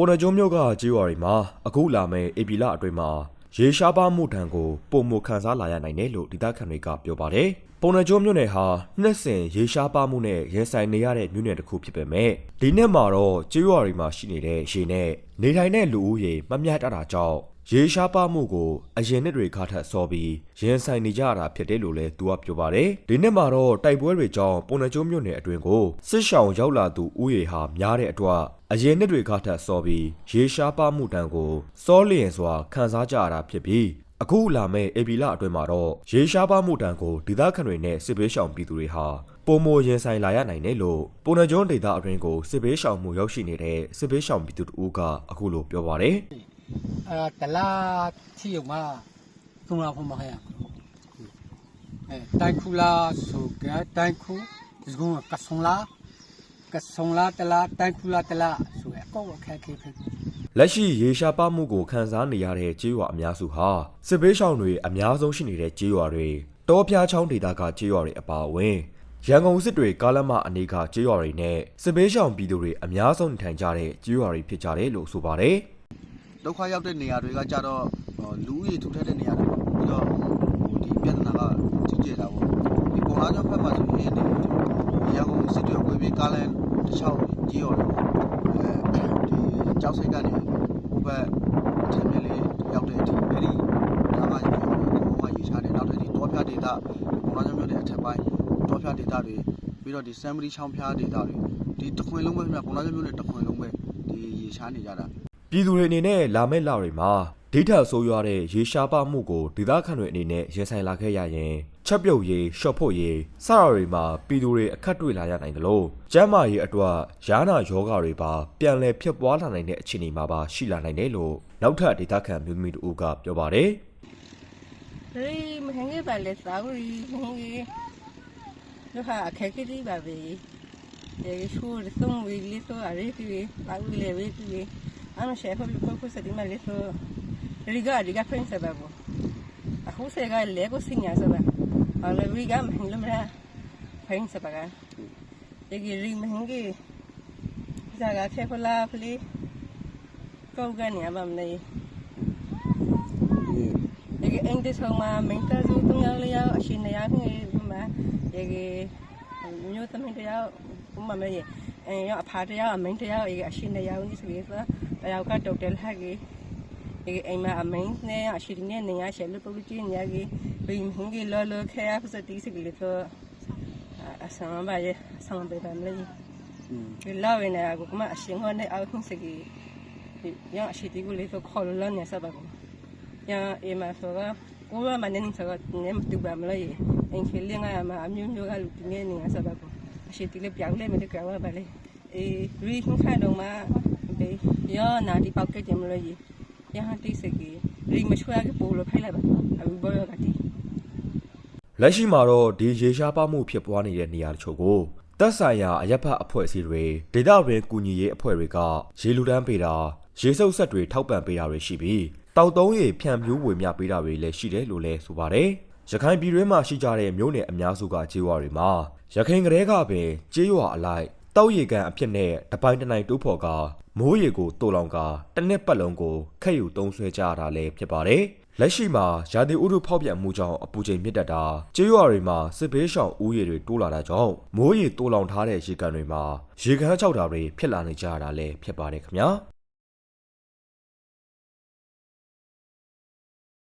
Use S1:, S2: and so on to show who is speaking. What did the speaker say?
S1: ပေါ်တော်ကျွန်းမြို့ကကြေးရွာတွေမှာအခုလာမယ့်ဧပြီလအတွင်းမှာရေရှားပါမှုတံကိုပုံမခန်းစားလာရနိုင်တယ်လို့ဒေသခံတွေကပြောပါတယ်။ပေါ်တော်ကျွန်းမြို့နယ်ဟာနှစ်စဉ်ရေရှားပါမှုနဲ့ရင်ဆိုင်နေရတဲ့မြို့နယ်တစ်ခုဖြစ်ပေမဲ့ဒီနှစ်မှာတော့ကြေးရွာတွေမှာရှိနေတဲ့ရေနဲ့နေထိုင်တဲ့လူဦးရေမမျှတတာကြောင့် ရေရှားပါမှုကိုအရင်နှစ်တွေကထက်စောပြီးရင်ဆိုင်နေကြရတာဖြစ်တယ်လို့လည်းသူကပြောပါတယ်။ဒီနှစ်မှာတော့တိုက်ပွဲတွေကြောင့်ပုံနှကျုံမြို့နယ်အတွင်းကိုစစ်ရှောင်ရောက်လာသူဦးရေဟာများတဲ့အတွက်အရင်နှစ်တွေကထက်စောပြီးရေရှားပါမှုတန်ကိုစောလျင်စွာခံစားကြရတာဖြစ်ပြီးအခုလာမယ့်အေပီလအတွင်းမှာတော့ရေရှားပါမှုတန်ကိုဒေသခံတွေနဲ့စစ်ဘေးရှောင်ပြည်သူတွေဟာပုံမရင်ဆိုင်လာရနိုင်တယ်လို့ပုံနှကျုံဒေသအတွင်းကိုစစ်ဘေးရှောင်မှုရောက်ရှိနေတဲ့စစ်ဘေးရှောင်ပြည်သူတို့ကအခုလိုပြောပါတယ်။
S2: အဲတလားချီယုံမှာသုံးလာဖို့မခရအဲတိုင်ခူလာဆိုကတိုင်ခူဒီကုန်းကဆုံလာကဆုံလာတလားတိုင်ခူလာတလားဆိုရအကောအခက်ခဲဖြစ်
S1: လက်ရှိရေရှားပမှုကိုခန်းစားနေရတဲ့ကြေးရွာအများစုဟာစစ်ဘေးရှောင်တွေအများဆုံးရှိနေတဲ့ကြေးရွာတွေတောဖျားချောင်းဒေသကကြေးရွာတွေအပါအဝင်ရန်ကုန်စစ်တွေကားလမ်းမအနေကကြေးရွာတွေနဲ့စစ်ဘေးရှောင်ပြည်သူတွေအများဆုံးနေထိုင်ကြတဲ့ကြေးရွာတွေဖြစ်ကြတယ်လို့ဆိုပါတယ်
S3: ဒုက္ခရောက်တဲ့နေရာတွေကကြတော့ဟိုလူဦးရေထူထပ်တဲ့နေရာတွေပေါ့ပြီးတော့ဟိုဒီပြဿနာကကြီးကျယ်တာပေါ့ဒီပုံလားကျောင်းဘက်မှာဆိုရင်ဒီရန်ကုန်စစ်တွေဝေးပြီးကားလမ်းတစ်လျှောက်ကြီးရော်တယ်အဲဒီကျောက်စိတ်ကနေဟိုဘက်အထက်မြက်လေးရောက်တဲ့အထိအဲ့ဒီဒါမှကြီးရော်တယ်ဟိုမှာရေချတယ်နောက်ထပ်ဒီတောဖျားဒေသပုံလားကျောင်းမြို့နယ်အထက်ပိုင်းတောဖျားဒေသတွေပြီးတော့ဒီစမ်မရီချောင်းဖျားဒေသတွေဒီတခွင်လုံးပဲခင်ဗျပုံလားကျောင်းမြို့နယ်တခွင်လုံးပဲဒီရေချနေကြတာ
S1: ပြည်သူတွေအနေနဲ့လာမယ့်လတွေမှာဒိဋ္ဌာဆိုးရွားတဲ့ရေရှားပမှုကိုဒေသခံတွေအနေနဲ့ရင်ဆိုင်လာခဲ့ရရင်ချက်ပြုတ်ရေးရှော့ဖို့ရေးစတာတွေမှာပြည်သူတွေအခက်တွေ့လာရနိုင်တယ်လို့ကျမ်းမာရေးအတွက်ယာနာယောဂတွေပါပြန်လည်ဖြစ်ပွားလာနိုင်တဲ့အခြေအနေမှာပါရှိလာနိုင်တယ်လို့နောက်ထပ်ဒေသခံမျိုးသမီးတို့ကပြောပါတယ်
S4: ရီမဟငယ်ပါလေစာရီမဟငယ်တို့ဟာအခက်အခဲတွေပါပဲရေရှိုးသုံးဝီလီဆိုအရေးကြီးလာဝီလေဝီကြီး အမရှေဖဘကိုကိုစဒီမလေးဆိုရီကရီကဖရင်းစဘာဘောအခုစေကလေကိုစညာစဘာအလရီကမဟင်လမရာဖရင်းစဘာကရေရီမဟငယ်ဇာကဖေဖလာဖလီကောကနေအမမလေးဒီအင်္ဂလိပ်ဆောင်မှာမင်္ဂလာစု၃ယောက်၄ယောက်အရှင်၂ယောက်ခင်မှာဒီမျိုးသမီးတစ်ယောက်ဘုမမေအဲရောက်အဖာတစ်ယောက်အမိန်းတစ်ယောက်အဲအရှင်၂ယောက်นี่ဆိုပြီးဆို တယောက်ကဒေါက်တာဟာကြီးဒီအိမ်မှာအမိန်းနဲ့အရှင်နဲ့နေရရှယ်လို့ပုတ်ချင်းညာကြီးဘင်းဟင်းကြီးလောလောခဲဖစတီးစီကလေးတော့အဆမ်းပါရဲ့ဆမ်းပေးတယ်လေဒီလာဝင်နေကမှအရှင်ဟောနဲ့အောက်ခင်စကြီးရအရှင်ဒီကိုလေးတော့ခေါ်လို့နေစပါဘူး ya e ma so ga ko ba ma ne ni so ga ne tu ba ma la ye en ke le nga ma a myu myu ga lu ti ne ni nga sa ba ko a shi ti le pya le me de ka wa ba le e ri hin kha dong ma be ya na di pau ke je ma la ye ya ha ti se ki ri ma chwa ke po lo phai la ba a bu bo yo ga ti
S1: လက်ရှိမှာတော့ဒီရေရှားပမှုဖြစ်ပွားနေတဲ့နေရာတချို့ကိုသက်ဆိုင်ရာအရက်ဖတ်အဖွဲ့အစည်းတွေဒေသတွင်ကူညီရေးအဖွဲ့တွေကရေလူတန်းပေးတာရေစုပ်ဆက်တွေထောက်ပံ့ပေးတာတွေရှိပြီးတောက်တုံးရေဖြန့်ဖြူးဝေမျှပေးတာတွေလည်းရှိတယ်လို့လည်းဆိုပါတယ်။ရခိုင်ပြည်တွင်းမှာရှိကြတဲ့မြို့နယ်အများစုကကြေးရွာတွေမှာရခိုင်ကလေးကပင်ကြေးရွာအလိုက် တောက်ရေကန်အဖြစ်နဲ့တပိုင်းတစ်နိုင်တိုးဖော်ကမိုးရေကိုတိုးလောင်ကတစ်နှစ်ပတ်လုံးကိုခက်ယူတုံးဆွဲကြရတာလည်းဖြစ်ပါတယ်။လက်ရှိမှာရာသီဥတုဖောက်ပြန်မှုကြောင့်အပူချိန်မြင့်တက်တာကျေးရွာတွေမှာစစ်ဘေးရှောင်ဦးရေတွေတိုးလာတာကြောင့်မိုးရေတိုးလောင်ထားတဲ့ရေကန်တွေမှာရေခမ်းချောက်တာတွေဖြစ်လာနေကြရတာလည်းဖြစ်ပါတယ်ခင်ဗျာ။